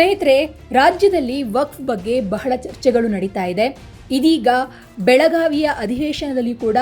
ಸ್ನೇಹಿತರೆ ರಾಜ್ಯದಲ್ಲಿ ವಕ್ಫ್ ಬಗ್ಗೆ ಬಹಳ ಚರ್ಚೆಗಳು ನಡೀತಾ ಇದೆ. ಇದೀಗ ಬೆಳಗಾವಿಯ ಅಧಿವೇಶನದಲ್ಲಿ ಕೂಡ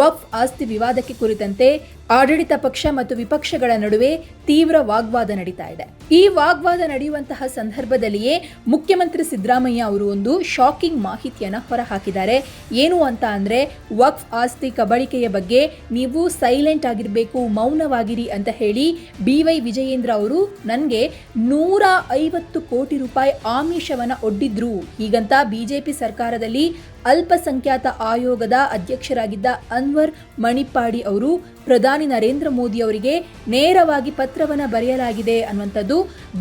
ವಕ್ಫ್ ಆಸ್ತಿ ವಿವಾದಕ್ಕೆ ಕುರಿತಂತೆ ಆಡಳಿತ ಪಕ್ಷ ಮತ್ತು ವಿಪಕ್ಷಗಳ ನಡುವೆ ತೀವ್ರ ವಾಗ್ವಾದ ನಡೀತಾ ಇದೆ. ಈ ವಾಗ್ವಾದ ನಡೆಯುವಂತಹ ಸಂದರ್ಭದಲ್ಲಿಯೇ ಮುಖ್ಯಮಂತ್ರಿ ಸಿದ್ದರಾಮಯ್ಯ ಅವರು ಒಂದು ಶಾಕಿಂಗ್ ಮಾಹಿತಿಯನ್ನು ಹೊರಹಾಕಿದ್ದಾರೆ. ಏನು ಅಂತ ಅಂದರೆ, ವಕ್ಫ್ ಆಸ್ತಿ ಕಬಳಿಕೆಯ ಬಗ್ಗೆ ನೀವು ಸೈಲೆಂಟ್ ಆಗಿರಬೇಕು, ಮೌನವಾಗಿರಿ ಅಂತ ಹೇಳಿ ಬಿ ವೈ ವಿಜಯೇಂದ್ರ ಅವರು ನನಗೆ ನೂರ ಐವತ್ತು ಕೋಟಿ ರೂಪಾಯಿ ಆಮಿಷವನ್ನು ಒಡ್ಡಿದ್ರು. ಹೀಗಂತ ಬಿಜೆಪಿ ಸರ್ಕಾರದಲ್ಲಿ ಅಲ್ಪಸಂಖ್ಯಾತ ಆಯೋಗದ ಅಧ್ಯಕ್ಷರಾಗಿದ್ದ ಅನ್ವರ್ ಮಣಿಪಾಡಿ ಅವರು, ಪ್ರಧಾನಿ ನರೇಂದ್ರ ಮೋದಿ ಅವರಿಗೆ ನೇರವಾಗಿ ಪತ್ರವನ್ನು ಬರೆಯಲಾಗಿದೆ ಅನ್ನುವಂಥದ್ದು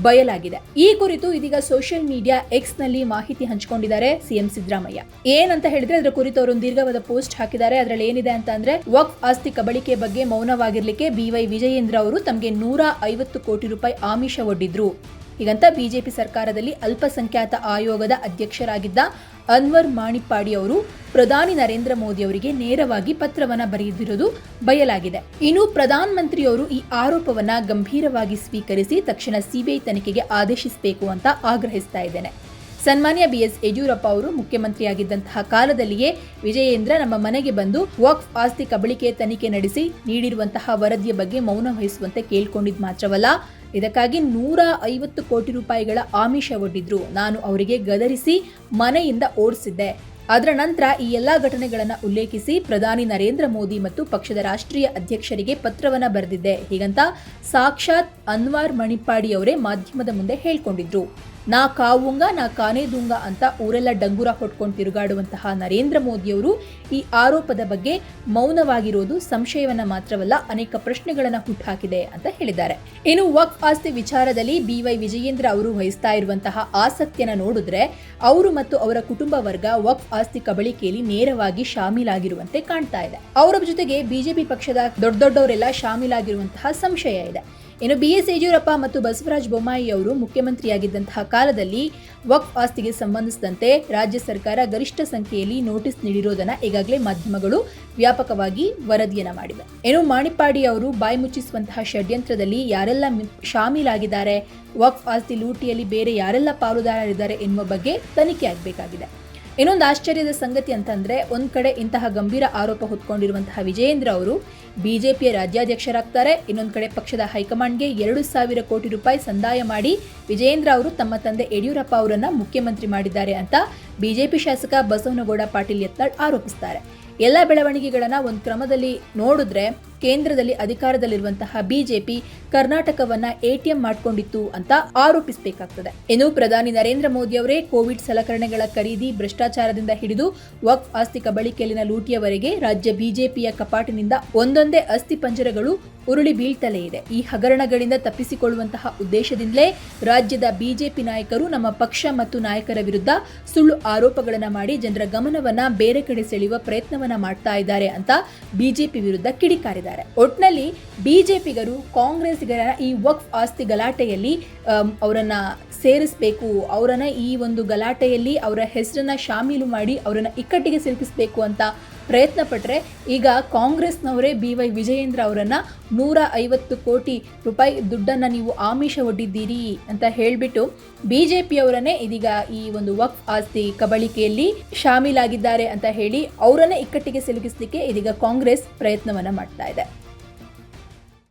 ಬಯಲಾಗಿದೆ. ಈ ಕುರಿತು ಇದೀಗ ಸೋಷಿಯಲ್ ಮೀಡಿಯಾ ಎಕ್ಸ್ನಲ್ಲಿ ಮಾಹಿತಿ ಹಂಚಿಕೊಂಡಿದ್ದಾರೆ ಸಿಎಂ ಸಿದ್ದರಾಮಯ್ಯ. ಏನಂತ ಹೇಳಿದ್ರೆ ಅದರ ಕುರಿತು ಅವರು ದೀರ್ಘವಾದ ಪೋಸ್ಟ್ ಹಾಕಿದ್ದಾರೆ. ಅದರಲ್ಲಿ ಏನಿದೆ ಅಂತ ಅಂದ್ರೆ ಆಸ್ತಿ ಕಬಳಿಕೆ ಬಗ್ಗೆ ಮೌನವಾಗಿರ್ಲಿಕ್ಕೆ ಬಿವೈ ವಿಜಯೇಂದ್ರ ಅವರು ತಮಗೆ ನೂರ ಐವತ್ತು ಕೋಟಿ ರೂಪಾಯಿ ಆಮಿಷ ಒಡ್ಡಿದ್ರು. ಹೀಗಂತ ಬಿಜೆಪಿ ಸರ್ಕಾರದಲ್ಲಿ ಅಲ್ಪಸಂಖ್ಯಾತ ಆಯೋಗದ ಅಧ್ಯಕ್ಷರಾಗಿದ್ದ ಅನ್ವರ್ ಮಾಣಿಪ್ಪಾಡಿ ಅವರು ಪ್ರಧಾನಿ ನರೇಂದ್ರ ಮೋದಿ ಅವರಿಗೆ ನೇರವಾಗಿ ಪತ್ರವನ್ನ ಬರೆದಿರುವುದು ಬಯಲಾಗಿದೆ. ಇನ್ನು ಪ್ರಧಾನ ಮಂತ್ರಿಯವರು ಈ ಆರೋಪವನ್ನ ಗಂಭೀರವಾಗಿ ಸ್ವೀಕರಿಸಿ ತಕ್ಷಣ ಸಿಬಿಐ ತನಿಖೆಗೆ ಆದೇಶಿಸಬೇಕು ಅಂತ ಆಗ್ರಹಿಸ್ತಾ ಇದ್ದೇನೆ. ಸನ್ಮಾನ್ಯ ಬಿ ಎಸ್ ಯಡಿಯೂರಪ್ಪ ಅವರು ಮುಖ್ಯಮಂತ್ರಿಯಾಗಿದ್ದಂತಹ ಕಾಲದಲ್ಲಿಯೇ ವಿಜಯೇಂದ್ರ ನಮ್ಮ ಮನೆಗೆ ಬಂದು ವಕ್ಫ್ ಆಸ್ತಿ ಕಬಳಿಕೆ ತನಿಖೆ ನಡೆಸಿ ನೀಡಿರುವಂತಹ ವರದಿಯ ಬಗ್ಗೆ ಮೌನ ವಹಿಸುವಂತೆ ಕೇಳ್ಕೊಂಡಿದ್ ಮಾತ್ರವಲ್ಲ, ಇದಕ್ಕಾಗಿ ನೂರ ಐವತ್ತು ಕೋಟಿ ರೂಪಾಯಿಗಳ ಆಮಿಷ ಒಡ್ಡಿದ್ರು. ನಾನು ಅವರಿಗೆ ಗದರಿಸಿ ಮನೆಯಿಂದ ಓಡಿಸಿದ್ದೆ. ಅದರ ನಂತರ ಈ ಎಲ್ಲಾ ಘಟನೆಗಳನ್ನು ಉಲ್ಲೇಖಿಸಿ ಪ್ರಧಾನಿ ನರೇಂದ್ರ ಮೋದಿ ಮತ್ತು ಪಕ್ಷದ ರಾಷ್ಟ್ರೀಯ ಅಧ್ಯಕ್ಷರಿಗೆ ಪತ್ರವನ್ನ ಬರೆದಿದ್ದೆ. ಹೀಗಂತ ಸಾಕ್ಷಾತ್ ಅನ್ವಾರ್ ಮಣಿಪಾಡಿ ಅವರೇ ಮಾಧ್ಯಮದ ಮುಂದೆ ಹೇಳ್ಕೊಂಡಿದ್ರು. ನಾ ಕಾವುಂಗ, ನಾ ಕಾನೇದುಂಗ ಅಂತ ಊರೆಲ್ಲ ಡಂಗುರ ಹೊಟ್ಕೊಂಡು ತಿರುಗಾಡುವಂತಹ ನರೇಂದ್ರ ಮೋದಿಯವರು ಈ ಆರೋಪದ ಬಗ್ಗೆ ಮೌನವಾಗಿರೋದು ಸಂಶಯವನ್ನ ಮಾತ್ರವಲ್ಲ ಅನೇಕ ಪ್ರಶ್ನೆಗಳನ್ನ ಹುಟ್ಟುಹಾಕಿದೆ ಅಂತ ಹೇಳಿದ್ದಾರೆ. ಇನ್ನು ವಕ್ಫ್ ಆಸ್ತಿ ವಿಚಾರದಲ್ಲಿ ಬಿ ವೈ ವಿಜಯೇಂದ್ರ ಅವರು ವಹಿಸ್ತಾ ಇರುವಂತಹ ಆಸಕ್ತಿಯನ್ನು ನೋಡಿದ್ರೆ ಅವರು ಮತ್ತು ಅವರ ಕುಟುಂಬ ವರ್ಗ ವಕ್ಫ್ ಆಸ್ತಿ ಕಬಳಿಕೆಯಲ್ಲಿ ನೇರವಾಗಿ ಶಾಮೀಲಾಗಿರುವಂತೆ ಕಾಣ್ತಾ ಇದೆ. ಅವರ ಜೊತೆಗೆ ಬಿಜೆಪಿ ಪಕ್ಷದ ದೊಡ್ಡ ದೊಡ್ಡವರೆಲ್ಲ ಶಾಮೀಲಾಗಿರುವಂತಹ ಸಂಶಯ ಇದೆ. ಇನ್ನು ಬಿ ಎಸ್ ಯಡಿಯೂರಪ್ಪ ಮತ್ತು ಬಸವರಾಜ ಬೊಮ್ಮಾಯಿ ಅವರು ಮುಖ್ಯಮಂತ್ರಿಯಾಗಿದ್ದಂತಹ ಕಾಲದಲ್ಲಿ ವಕ್ಫ್ ಆಸ್ತಿಗೆ ಸಂಬಂಧಿಸಿದಂತೆ ರಾಜ್ಯ ಸರ್ಕಾರ ಗರಿಷ್ಠ ಸಂಖ್ಯೆಯಲ್ಲಿ ನೋಟಿಸ್ ನೀಡಿರೋದನ್ನ ಈಗಾಗಲೇ ಮಾಧ್ಯಮಗಳು ವ್ಯಾಪಕವಾಗಿ ವರದಿಯನ್ನ ಮಾಡಿವೆ. ಏನು ಮಾಣಿಪ್ಪಾಡಿ ಅವರು ಬಾಯಿ ಮುಚ್ಚಿಸುವಂತಹ ಷಡ್ಯಂತ್ರದಲ್ಲಿ ಯಾರೆಲ್ಲ ಶಾಮೀಲಾಗಿದ್ದಾರೆ, ವಕ್ಫ್ ಆಸ್ತಿ ಲೂಟಿಯಲ್ಲಿ ಬೇರೆ ಯಾರೆಲ್ಲ ಪಾಲುದಾರರಿದ್ದಾರೆ ಎನ್ನುವ ಬಗ್ಗೆ ತನಿಖೆ ಆಗಬೇಕಾಗಿದೆ. ಇನ್ನೊಂದು ಆಶ್ಚರ್ಯದ ಸಂಗತಿ ಅಂತಂದ್ರೆ, ಒಂದ್ ಕಡೆ ಇಂತಹ ಗಂಭೀರ ಆರೋಪ ಹೊತ್ಕೊಂಡಿರುವಂತಹ ವಿಜಯೇಂದ್ರ ಅವರು ಬಿಜೆಪಿಯ ರಾಜ್ಯಾಧ್ಯಕ್ಷರಾಗ್ತಾರೆ. ಇನ್ನೊಂದು ಕಡೆ ಪಕ್ಷದ ಹೈಕಮಾಂಡ್ಗೆ ಎರಡು ಸಾವಿರ ಕೋಟಿ ರೂಪಾಯಿ ಸಂದಾಯ ಮಾಡಿ ವಿಜಯೇಂದ್ರ ಅವರು ತಮ್ಮ ತಂದೆ ಯಡಿಯೂರಪ್ಪ ಅವರನ್ನ ಮುಖ್ಯಮಂತ್ರಿ ಮಾಡಿದ್ದಾರೆ ಅಂತ ಬಿಜೆಪಿ ಶಾಸಕ ಬಸವನಗೌಡ ಪಾಟೀಲ್ ಯತ್ನಾಳ್ ಆರೋಪಿಸ್ತಾರೆ. ಎಲ್ಲ ಬೆಳವಣಿಗೆಗಳನ್ನ ಒಂದು ಕ್ರಮದಲ್ಲಿ ನೋಡಿದ್ರೆ ಕೇಂದ್ರದಲ್ಲಿ ಅಧಿಕಾರದಲ್ಲಿರುವಂತಹ ಬಿಜೆಪಿ ಕರ್ನಾಟಕವನ್ನ ಎಟಿಎಂ ಮಾಡ್ಕೊಂಡಿತ್ತು ಅಂತ ಆರೋಪಿಸಬೇಕಾಗ್ತದೆ. ಇನ್ನು ಪ್ರಧಾನಿ ನರೇಂದ್ರ ಮೋದಿ ಅವರೇ ಕೋವಿಡ್ ಸಲಕರಣೆಗಳ ಖರೀದಿ ಭ್ರಷ್ಟಾಚಾರದಿಂದ ಹಿಡಿದು ವಕ್ಫ್ ಆಸ್ತಿ ಕಬಳಿಕೆಯಲ್ಲಿನ ಲೂಟಿಯವರೆಗೆ ರಾಜ್ಯ ಬಿಜೆಪಿಯ ಕಪಾಟಿನಿಂದ ಒಂದೊಂದೇ ಅಸ್ಥಿ ಪಂಜರಗಳು ಉರುಳಿ ಬೀಳ್ತಲೇ ಇದೆ. ಈ ಹಗರಣಗಳಿಂದ ತಪ್ಪಿಸಿಕೊಳ್ಳುವಂತಹ ಉದ್ದೇಶದಿಂದಲೇ ರಾಜ್ಯದ ಬಿಜೆಪಿ ನಾಯಕರು ನಮ್ಮ ಪಕ್ಷ ಮತ್ತು ನಾಯಕರ ವಿರುದ್ಧ ಸುಳ್ಳು ಆರೋಪಗಳನ್ನು ಮಾಡಿ ಜನರ ಗಮನವನ್ನ ಬೇರೆ ಕಡೆ ಸೆಳೆಯುವ ಪ್ರಯತ್ನವನ್ನ ಮಾಡ್ತಾ ಇದ್ದಾರೆ ಅಂತ ಬಿಜೆಪಿ ವಿರುದ್ಧ ಕಿಡಿಕಾರಿದ್ದಾರೆ. ಒಟ್ನಲ್ಲಿ ಬಿಜೆಪಿಗರು ಕಾಂಗ್ರೆಸ್ಗರ ಈ ವಕ್ಫ್ ಆಸ್ತಿ ಗಲಾಟೆಯಲ್ಲಿ ಅವರನ್ನ ಸೇರಿಸಬೇಕು, ಅವರನ್ನ ಈ ಒಂದು ಗಲಾಟೆಯಲ್ಲಿ ಅವರ ಹೆಸರನ್ನ ಶಾಮೀಲು ಮಾಡಿ ಅವರನ್ನ ಇಕ್ಕಟ್ಟಿಗೆ ಸಿಲುಕಿಸಬೇಕು ಅಂತ ಪ್ರಯತ್ನ ಪಟ್ಟರೆ ಈಗ ಕಾಂಗ್ರೆಸ್ನವರೇ ಬಿ ವೈ ವಿಜಯೇಂದ್ರ ಅವರನ್ನು ನೂರ ಐವತ್ತು ಕೋಟಿ ರೂಪಾಯಿ ದುಡ್ಡನ್ನು ನೀವು ಆಮಿಷ ಒಡ್ಡಿದ್ದೀರಿ ಅಂತ ಹೇಳಿಬಿಟ್ಟು ಬಿ ಜೆ ಪಿಯವರನ್ನೇ ಇದೀಗ ಈ ಒಂದು ವಕ್ಫ್ ಆಸ್ತಿ ಕಬಳಿಕೆಯಲ್ಲಿ ಶಾಮೀಲಾಗಿದ್ದಾರೆ ಅಂತ ಹೇಳಿ ಅವರನ್ನೇ ಇಕ್ಕಟ್ಟಿಗೆ ಸಿಲುಕಿಸಲಿಕ್ಕೆ ಇದೀಗ ಕಾಂಗ್ರೆಸ್ ಪ್ರಯತ್ನವನ್ನು ಮಾಡ್ತಾ ಇದೆ.